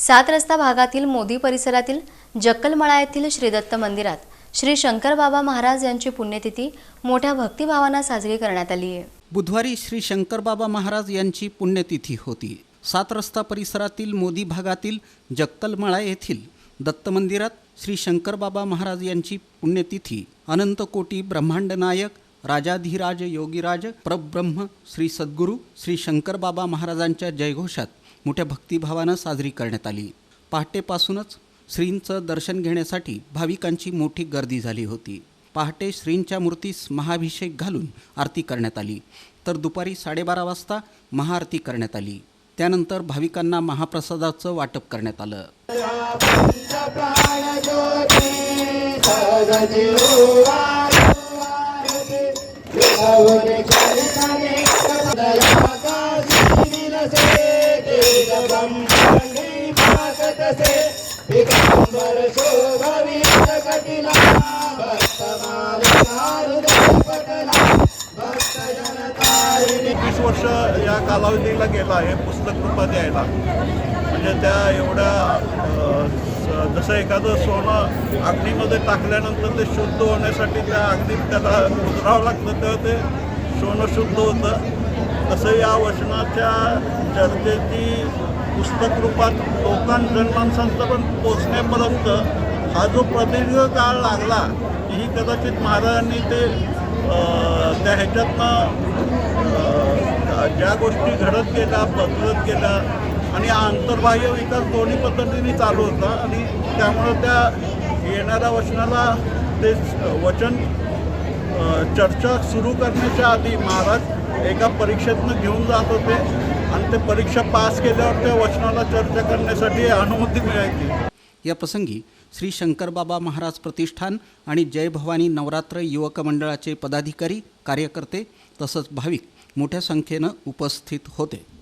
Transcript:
सात रस्ता भागातील मोदी परिसरातील जक्कलमळा येथील श्रीदत्त मंदिरात श्री शंकर बाबा महाराज यांची पुण्यतिथी मोठ्या भक्तिभावानं साजरी करण्यात आली आहे. बुधवारी श्री शंकरबाबा महाराज यांची पुण्यतिथी होती. सात रस्ता परिसरातील मोदी भागातील जक्कलमळा येथील दत्त मंदिरात श्री शंकरबाबा महाराज यांची पुण्यतिथी अनंत कोटी ब्रह्मांड नायक राजाधिराज योगीराज परब्रह्म श्री सद्गुरू श्री शंकरबाबा महाराजांच्या जयघोषात मोठ्या भक्तिभावानं साजरी करण्यात आली पहाटेपासूनच श्रींचं दर्शन घेण्यासाठी भाविकांची मोठी गर्दी झाली होती पहाटे श्रींच्या मूर्तीस महाभिषेक घालून आरती करण्यात आली तर दुपारी साडेबारा वाजता महाआरती करण्यात आली त्यानंतर भाविकांना महाप्रसादाचं वाटप करण्यात आलं वीस वर्ष या कालावधीला गेला आहे पुस्तक रूपात द्यायला म्हणजे त्या एवढ्या स- जसं एखादं सोनं अग्नीमध्ये टाकल्यानंतर ते शुद्ध होण्यासाठी त्या अग्नीत त्याला उतरावं लागतं तेव्हा ते सोनं शुद्ध होतं. तसं या वचनाच्या चर्चेची पुस्तक रूपात लोकां जनमानसांचं पण पोचण्यापर्यंत हा जो प्रदीर्घ काळ लागला ही कदाचित महाराजांनी ते त्या ह्याच्यातनं ज्या गोष्टी घडत गेल्या बदलत गेल्या आणि आंतरबाह्य विकास दोन्ही पद्धतीने चालू होता आणि त्यामुळं त्या येणाऱ्या वचनाला ते वचन चर्चा सुरू करण्याच्या आधी महाराज एका परीक्षेतनं घेऊन जात होते आणि ते परीक्षा पास केल्यावर त्या वचनाला चर्चा करण्यासाठी अनुमती मिळायची. या प्रसंगी श्री शंकरबाबा महाराज प्रतिष्ठान आणि जय भवानी नवरात्र युवक मंडळाचे पदाधिकारी कार्यकर्ते तसंच भाविक मोठ्या संख्येनं उपस्थित होते.